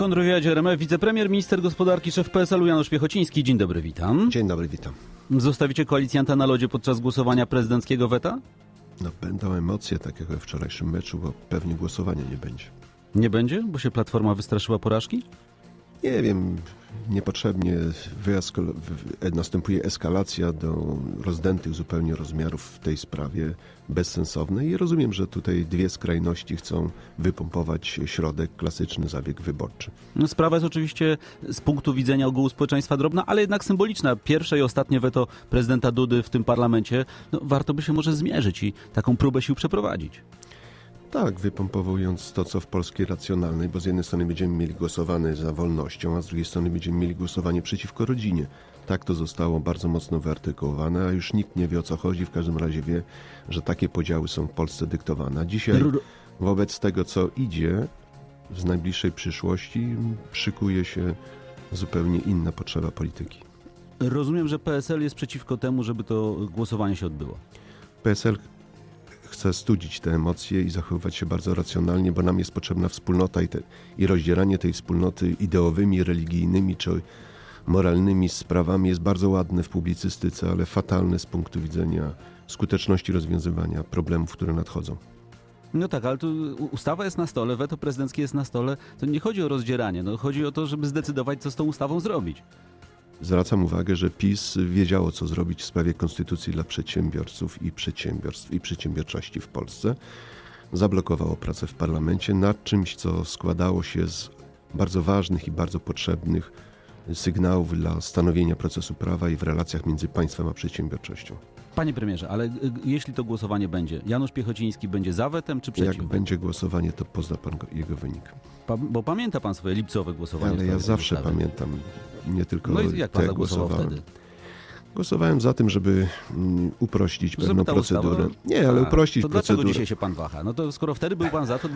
kontrwywiadzie RMF wicepremier, minister gospodarki, szef PSL-u Janusz Piechociński. Dzień dobry, witam. Dzień dobry, witam. Zostawicie koalicjanta na lodzie podczas głosowania prezydenckiego weta? No, będą emocje, tak jak we wczorajszym meczu, bo pewnie głosowania nie będzie. Nie będzie, bo się Platforma wystraszyła porażki? Nie wiem, niepotrzebnie następuje eskalacja do rozdętych zupełnie rozmiarów w tej sprawie, bezsensownej i rozumiem, że tutaj dwie skrajności chcą wypompować środek, klasyczny zabieg wyborczy. No, sprawa jest oczywiście z punktu widzenia ogółu społeczeństwa drobna, ale jednak symboliczna. Pierwsze i ostatnie weto prezydenta Dudy w tym parlamencie, no, warto by się może zmierzyć i taką próbę sił przeprowadzić. Tak, wypompowując to, co w polskiej racjonalnej, bo z jednej strony będziemy mieli głosowanie za wolnością, a z drugiej strony będziemy mieli głosowanie przeciwko rodzinie. Tak to zostało bardzo mocno wyartykułowane, a już nikt nie wie o co chodzi, w każdym razie wie, że takie podziały są w Polsce dyktowane. A dzisiaj wobec tego, co idzie w najbliższej przyszłości, szykuje się zupełnie inna potrzeba polityki. Rozumiem, że PSL jest przeciwko temu, żeby to głosowanie się odbyło. PSL chce studzić te emocje i zachowywać się bardzo racjonalnie, bo nam jest potrzebna wspólnota i, te, i rozdzieranie tej wspólnoty ideowymi, religijnymi czy moralnymi sprawami jest bardzo ładne w publicystyce, ale fatalne z punktu widzenia skuteczności rozwiązywania problemów, które nadchodzą. No tak, ale tu ustawa jest na stole, weto prezydenckie jest na stole. To nie chodzi o rozdzieranie, no chodzi o to, żeby zdecydować, co z tą ustawą zrobić. Zwracam uwagę, że PiS wiedziało, co zrobić w sprawie konstytucji dla przedsiębiorców i przedsiębiorstw i przedsiębiorczości w Polsce. Zablokowało pracę w parlamencie nad czymś, co składało się z bardzo ważnych i bardzo potrzebnych sygnałów dla stanowienia procesu prawa i w relacjach między państwem a przedsiębiorczością. Panie premierze, ale y, jeśli to głosowanie będzie, Janusz Piechociński będzie za wetem czy przeciw? Jak będzie głosowanie, to pozna pan go, jego wynik. Pa, bo pamięta pan swoje lipcowe głosowanie. Ale ja zawsze ustawy. pamiętam nie tylko No i jak pan te zagłosował głosowałem. wtedy? Głosowałem za tym, żeby mm, uprościć Żeby pewną ta procedurę. ustawa- Nie, ale uprościć To dlaczego procedurę. dzisiaj się pan waha? No to skoro wtedy był pan za to,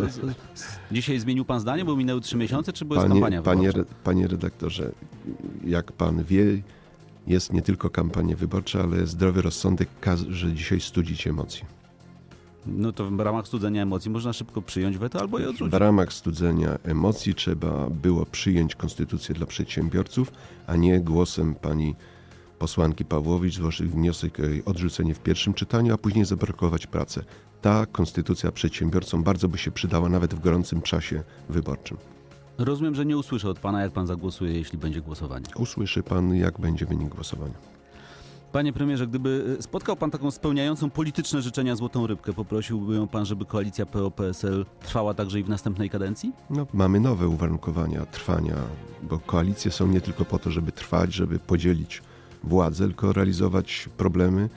dzisiaj zmienił pan zdanie, bo minęły trzy miesiące, czy była Panie, kampania panie, wyborcza? re- panie redaktorze, jak pan wie, jest nie tylko kampania wyborcza, ale zdrowy rozsądek każe dzisiaj studzić emocje. No to w ramach studzenia emocji można szybko przyjąć weto albo je W odrzucić. ramach studzenia emocji trzeba było przyjąć konstytucję dla przedsiębiorców, a nie głosem pani posłanki Pawłowicz złożyć wniosek o odrzucenie w pierwszym czytaniu, a później zablokować pracę. Ta konstytucja przedsiębiorcom bardzo by się przydała nawet w gorącym czasie wyborczym. Rozumiem, że nie usłyszę od pana, jak pan zagłosuje, jeśli będzie głosowanie. Usłyszy pan, jak będzie wynik głosowania. Panie premierze, gdyby y, spotkał pan taką spełniającą polityczne życzenia złotą rybkę, poprosiłby ją pan, żeby koalicja PO-PSL trwała także i w następnej kadencji? No, mamy nowe uwarunkowania trwania, bo koalicje są nie tylko po to, żeby trwać, żeby podzielić władzę, tylko realizować problemy,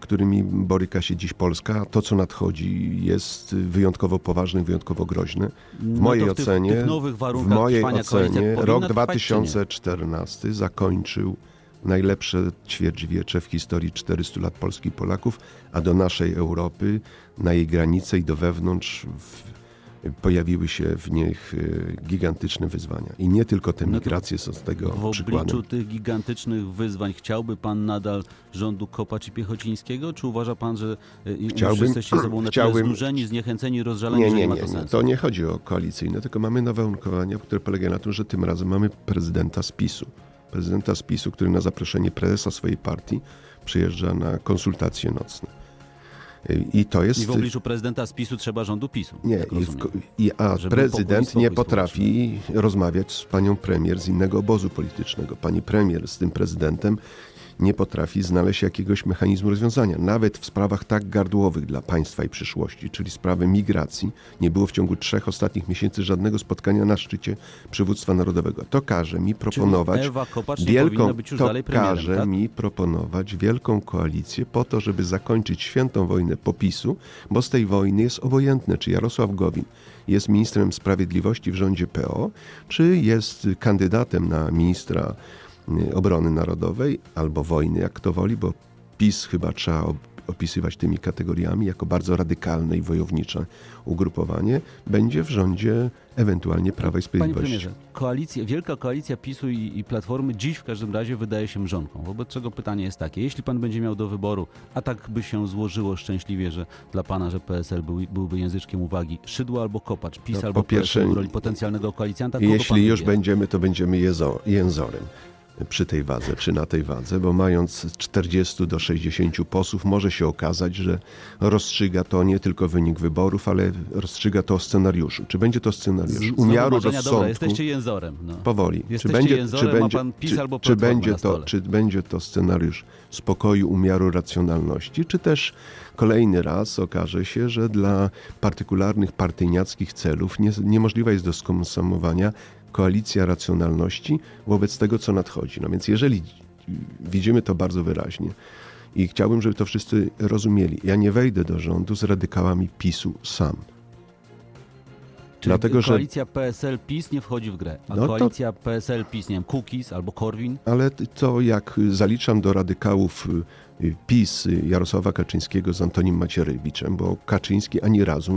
którymi boryka się dziś Polska. To, co nadchodzi, jest wyjątkowo poważne, i wyjątkowo groźne. W No mojej to w tych- ocenie, tych nowych w mojej ocenie rok trwać, czy nie? 2014 zakończył najlepsze ćwierćwiecze w historii 400 lat Polski i Polaków, a do naszej Europy, na jej granice i do wewnątrz w, pojawiły się w nich e, gigantyczne wyzwania. I nie tylko te No migracje są z tego W przykładem. obliczu tych gigantycznych wyzwań chciałby pan nadal rządu Kopacz i Piechocińskiego? Czy uważa pan, że y, Chciałbym- jesteście ze sobą na chciałbym- znużeni, zniechęceni, rozżaleni, Nie, nie, nie, nie, to nie. To nie chodzi o koalicyjne, tylko mamy nowe uwarunkowania, które polegają na tym, że tym razem mamy prezydenta z PiSu. Prezydenta z PiSu, który na zaproszenie prezesa swojej partii przyjeżdża na konsultacje nocne. I to jest... I w obliczu prezydenta z PiSu trzeba rządu PiSu. Nie, tak i, a prezydent nie potrafi rozmawiać z panią premier z innego obozu politycznego. Pani premier z tym prezydentem nie potrafi znaleźć jakiegoś mechanizmu rozwiązania. Nawet w sprawach tak gardłowych dla państwa i przyszłości, czyli sprawy migracji, nie było w ciągu trzech ostatnich miesięcy żadnego spotkania na szczycie przywództwa narodowego. To każe mi proponować Ewa Kopacz wielką, to każe tak? mi proponować wielką koalicję po to, żeby zakończyć świętą wojnę popisu, bo z tej wojny jest obojętne, czy Jarosław Gowin jest ministrem sprawiedliwości w rządzie PO, czy jest kandydatem na ministra obrony narodowej albo wojny, jak kto woli, bo PiS chyba trzeba opisywać tymi kategoriami jako bardzo radykalne i wojownicze ugrupowanie, będzie w rządzie ewentualnie Prawa i Panie Sprawiedliwości. premierze, koalicja, wielka koalicja PiSu i, i Platformy dziś w każdym razie wydaje się mrzonką. Wobec czego pytanie jest takie, jeśli pan będzie miał do wyboru, a tak by się złożyło szczęśliwie, że dla pana, że PSL był, byłby języczkiem uwagi, Szydło albo Kopacz, PiS No, albo po pierwsze, w roli potencjalnego koalicjanta, Jeśli już będziemy, to będziemy jezo, jęzorem przy tej wadze, czy na tej wadze, bo mając 40 do 60 posłów, może się okazać, że rozstrzyga to nie tylko wynik wyborów, ale rozstrzyga to o scenariuszu. Czy będzie to scenariusz umiaru rozsądku? Dobra, jesteście jęzorem. No. Powoli. Jesteście jęzorem, ma pan PiS czy, albo czy, będzie to, czy będzie to scenariusz spokoju, umiaru, racjonalności, czy też kolejny raz okaże się, że dla partykularnych partyjniackich celów nie, niemożliwa jest do skonsumowania koalicja racjonalności wobec tego, co nadchodzi. No więc jeżeli widzimy to bardzo wyraźnie i chciałbym, żeby to wszyscy rozumieli, ja nie wejdę do rządu z radykałami PiSu sam. Czyli dlatego, że- koalicja PSL-PiS nie wchodzi w grę, a No to- koalicja PSL-PiS, nie wiem, Kukiz albo Korwin, Ale to jak zaliczam do radykałów y, PiS Jarosława Kaczyńskiego z Antonim Macierewiczem, bo Kaczyński ani razu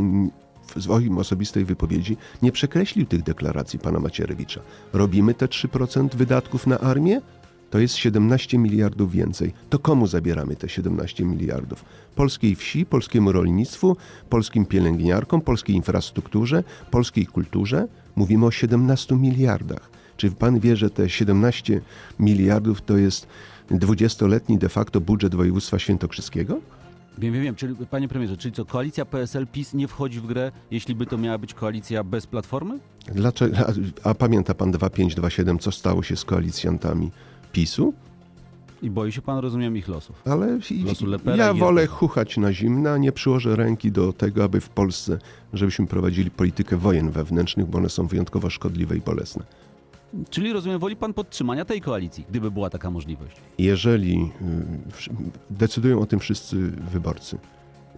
w swoim osobistej wypowiedzi nie przekreślił tych deklaracji pana Macierewicza. Robimy te 3% wydatków na armię? To jest 17 miliardów więcej. To komu zabieramy te 17 miliardów? Polskiej wsi, polskiemu rolnictwu, polskim pielęgniarkom, polskiej infrastrukturze, polskiej kulturze? Mówimy o 17 miliardach. Czy pan wie, że te 17 miliardów to jest 20-letni de facto budżet województwa świętokrzyskiego? Wiem, wiem, wiem. Czyli, panie premierze, czyli co, koalicja PSL-PiS nie wchodzi w grę, jeśli by to miała być koalicja bez Platformy? Dlaczego, a, a pamięta pan 2527, co stało się z koalicjantami PiSu? I boi się pan, rozumiem, ich losów. Ale Losu Lepera ja i wolę Giertycha. chuchać na zimno, a nie przyłożę ręki do tego, aby w Polsce, żebyśmy prowadzili politykę wojen wewnętrznych, bo one są wyjątkowo szkodliwe i bolesne. Czyli, rozumiem, woli pan podtrzymania tej koalicji, gdyby była taka możliwość. Jeżeli y, decydują o tym wszyscy wyborcy,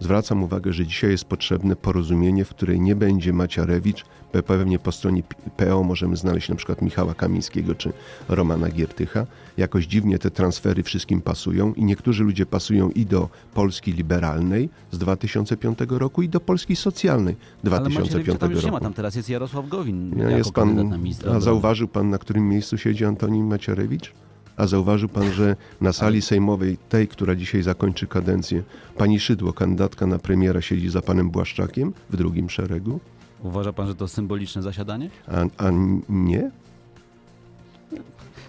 zwracam uwagę, że dzisiaj jest potrzebne porozumienie, w której nie będzie Maciarewicz, pe- pewnie po stronie PO możemy znaleźć na przykład Michała Kamińskiego czy Romana Giertycha. Jakoś dziwnie te transfery wszystkim pasują i niektórzy ludzie pasują i do Polski liberalnej z 2005 roku i do Polski socjalnej Ale Macierewicza 2005 tam już nie ma, roku. tam teraz jest Jarosław Gowin jako jest pan, a zauważył pan, na którym miejscu siedzi Antoni Macierewicz? A zauważył pan, że na sali sejmowej, tej, która dzisiaj zakończy kadencję, pani Szydło, kandydatka na premiera, siedzi za panem Błaszczakiem w drugim szeregu? Uważa pan, że to symboliczne zasiadanie? A, a nie?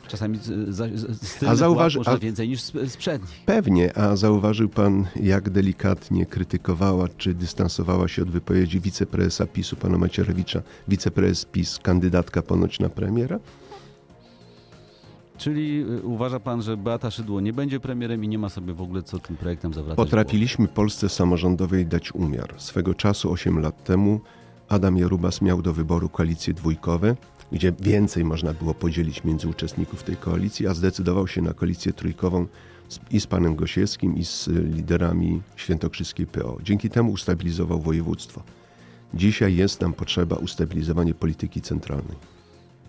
Czasami z, z, z A tylnych zauważy- ław można a- więcej niż z, z przednich. Pewnie, a zauważył pan, jak delikatnie krytykowała czy dystansowała się od wypowiedzi wiceprezesa PiSu, pana Macierewicza, wiceprezes PiS, kandydatka ponoć na premiera? Czyli y, uważa pan, że Beata Szydło nie będzie premierem i nie ma sobie w ogóle co tym projektem zawracać? Potrafiliśmy Polsce samorządowej dać umiar. Swego czasu, 8 lat temu, Adam Jarubas miał do wyboru koalicje dwójkowe, gdzie więcej można było podzielić między uczestników tej koalicji, a zdecydował się na koalicję trójkową z, i z panem Gosiewskim, i z y, liderami świętokrzyskiej PO. Dzięki temu ustabilizował województwo. Dzisiaj jest nam potrzeba ustabilizowania polityki centralnej.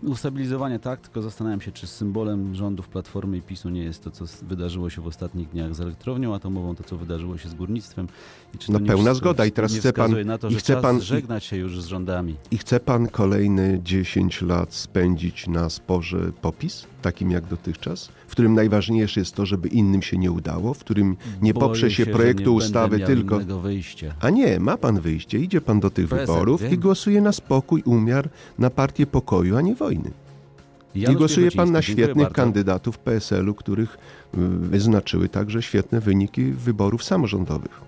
Ustabilizowanie tak, tylko zastanawiam się, czy symbolem rządów Platformy i PiSu nie jest to, co wydarzyło się w ostatnich dniach z elektrownią atomową, to, co wydarzyło się z górnictwem. I czy No pełna wszystko zgoda i teraz chce pan- na to, i że chce pan- żegnać się już z rządami. I chce pan kolejne 10 lat spędzić na sporze popis, takim jak dotychczas, w którym najważniejsze jest to, żeby innym się nie udało, w którym nie Boję poprze się że projektu ustawy tylko. A nie, ma pan wyjście, idzie pan do tych PSL, wyborów i wiem. głosuje na spokój, umiar, na partię pokoju, a nie wojny. I Janusz głosuje pan na świetnych bardzo. kandydatów PSL-u, których y, wyznaczyły także świetne wyniki wyborów samorządowych.